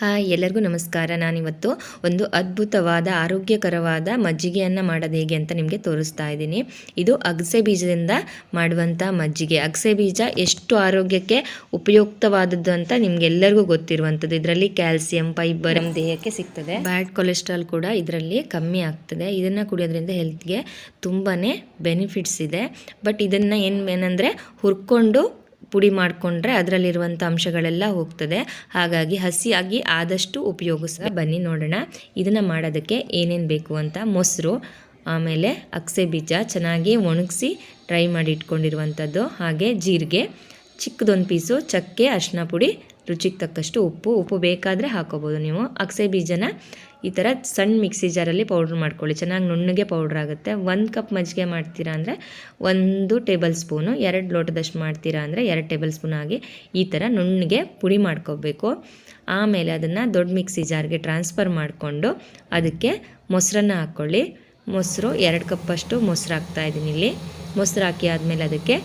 Hi ಎಲ್ಲರಿಗೂ ನಮಸ್ಕಾರ. ನಾನಿವತ್ತು ಒಂದು ಅದ್ಭುತವಾದ ಆರೋಗ್ಯಕರವಾದ ಮಜ್ಜಿಗೆಯನ್ನು ಮಾಡೋದು ಹೇಗೆ ಅಂತ ನಿಮಗೆ ತೋರಿಸ್ತಾ ಇದ್ದೀನಿ. ಇದು ಅಗಸೆ ಬೀಜದಿಂದ ಮಾಡುವಂಥ ಮಜ್ಜಿಗೆ. ಅಗಸೆ ಬೀಜ ಎಷ್ಟು ಆರೋಗ್ಯಕ್ಕೆ ಉಪಯುಕ್ತವಾದದ್ದು ಅಂತ ನಿಮಗೆಲ್ಲರಿಗೂ ಗೊತ್ತಿರುವಂಥದ್ದು. ಇದರಲ್ಲಿ ಕ್ಯಾಲ್ಸಿಯಂ ಫೈಬರ್ ನಮ್ಮ ದೇಹಕ್ಕೆ ಸಿಗ್ತದೆ. ಬ್ಯಾಡ್ ಕೊಲೆಸ್ಟ್ರಾಲ್ ಕೂಡ ಇದರಲ್ಲಿ ಕಮ್ಮಿ ಆಗ್ತದೆ. ಇದನ್ನು ಕುಡಿಯೋದ್ರಿಂದ ಹೆಲ್ತ್ಗೆ ತುಂಬಾ ಬೆನಿಫಿಟ್ಸ್ ಇದೆ. ಬಟ್ ಇದನ್ನು ಏನು ಏನಂದರೆ ಹುರ್ಕೊಂಡು ಪುಡಿ ಮಾಡಿಕೊಂಡ್ರೆ ಅದರಲ್ಲಿರುವಂಥ ಅಂಶಗಳೆಲ್ಲ ಹೋಗ್ತದೆ. ಹಾಗಾಗಿ ಹಸಿಯಾಗಿ ಆದಷ್ಟು ಉಪಯೋಗಿಸ ಬನ್ನಿ ನೋಡೋಣ. ಇದನ್ನು ಮಾಡೋದಕ್ಕೆ ಏನೇನು ಬೇಕು ಅಂತ ಮೊಸರು, ಆಮೇಲೆ ಅಕ್ಸೆ ಬೀಜ ಚೆನ್ನಾಗಿ ಒಣಗಿಸಿ ಡ್ರೈ ಮಾಡಿ ಇಟ್ಕೊಂಡಿರುವಂಥದ್ದು. ಹಾಗೆ ಜೀರಿಗೆ, ಚಿಕ್ಕದೊಂದು ಪೀಸು ಚಕ್ಕೆ ಅರಿಶಿನ ಪುಡಿ ರುಚಿಗೆ ತಕ್ಕಷ್ಟು ಉಪ್ಪು ಉಪ್ಪು ಬೇಕಾದರೆ ಹಾಕೋಬೋದು ನೀವು. ಅಗಸೆ ಬೀಜನ ಈ ಥರ ಸಣ್ಣ ಮಿಕ್ಸಿ ಜಾರಲ್ಲಿ ಪೌಡ್ರ್ ಮಾಡ್ಕೊಳ್ಳಿ. ಚೆನ್ನಾಗಿ ನುಣ್ಣಗೆ ಪೌಡ್ರ್ ಆಗುತ್ತೆ. ಒಂದು ಕಪ್ ಮಜ್ಜಿಗೆ ಮಾಡ್ತೀರಾ ಅಂದರೆ ಒಂದು ಟೇಬಲ್ ಸ್ಪೂನು ಎರಡು ಲೋಟದಷ್ಟು ಮಾಡ್ತೀರಾ ಅಂದರೆ ಎರಡು ಟೇಬಲ್ ಸ್ಪೂನ್ ಆಗಿ ಈ ಥರ ನುಣ್ಣಗೆ ಪುಡಿ ಮಾಡ್ಕೋಬೇಕು. ಆಮೇಲೆ ಅದನ್ನು ದೊಡ್ಡ ಮಿಕ್ಸಿ ಜಾರ್ಗೆ ಟ್ರಾನ್ಸ್ಫರ್ ಮಾಡಿಕೊಂಡು ಅದಕ್ಕೆ ಮೊಸರನ್ನು ಹಾಕ್ಕೊಳ್ಳಿ. ಮೊಸರು ಎರಡು ಕಪ್ಪಷ್ಟು ಮೊಸರು ಹಾಕ್ತಾಯಿದ್ದೀನಿ ಇಲ್ಲಿ. ಮೊಸರು ಹಾಕಿ ಆದಮೇಲೆ ಅದಕ್ಕೆ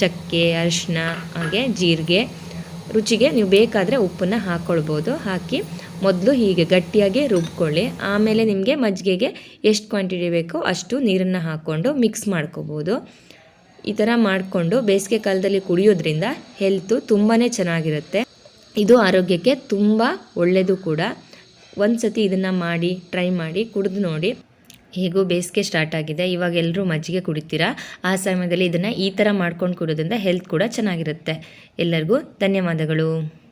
ಚಕ್ಕೆ ಅರಿಶಿನ ಹಾಗೆ ಜೀರಿಗೆ ರುಚಿಗೆ ನೀವು ಬೇಕಾದರೆ ಉಪ್ಪನ್ನು ಹಾಕ್ಕೊಳ್ಬೋದು ಹಾಕಿ ಮೊದಲು ಹೀಗೆ ಗಟ್ಟಿಯಾಗಿ ರುಬ್ಕೊಳ್ಳಿ. ಆಮೇಲೆ ನಿಮಗೆ ಮಜ್ಜಿಗೆಗೆ ಎಷ್ಟು ಕ್ವಾಂಟಿಟಿ ಬೇಕೋ ಅಷ್ಟು ನೀರನ್ನು ಹಾಕ್ಕೊಂಡು ಮಿಕ್ಸ್ ಮಾಡ್ಕೋಬೋದು. ಈ ಥರ ಮಾಡಿಕೊಂಡು ಬೇಸಿಗೆ ಕಾಲದಲ್ಲಿ ಕುಡಿಯೋದ್ರಿಂದ ಹೆಲ್ತು ತುಂಬಾ ಚೆನ್ನಾಗಿರುತ್ತೆ. ಇದು ಆರೋಗ್ಯಕ್ಕೆ ತುಂಬ ಒಳ್ಳೆಯದು ಕೂಡ. ಒಂದು ಸತಿ ಇದನ್ನು ಮಾಡಿ ಟ್ರೈ ಮಾಡಿ, ಕುಡಿದು ನೋಡಿ. ಹೇಗೂ ಬೇಸಿಗೆ ಸ್ಟಾರ್ಟ್ ಆಗಿದೆ. ಇವಾಗ ಎಲ್ಲರೂ ಮಜ್ಜಿಗೆ ಕುಡಿತೀರಾ? ಆ ಸಮಯದಲ್ಲಿ ಇದನ್ನು ಈ ಥರ ಮಾಡ್ಕೊಂಡು ಕುಡಿಯೋದ್ರಿಂದ ಹೆಲ್ತ್ ಕೂಡ ಚೆನ್ನಾಗಿರುತ್ತೆ. ಎಲ್ಲರಿಗೂ ಧನ್ಯವಾದಗಳು.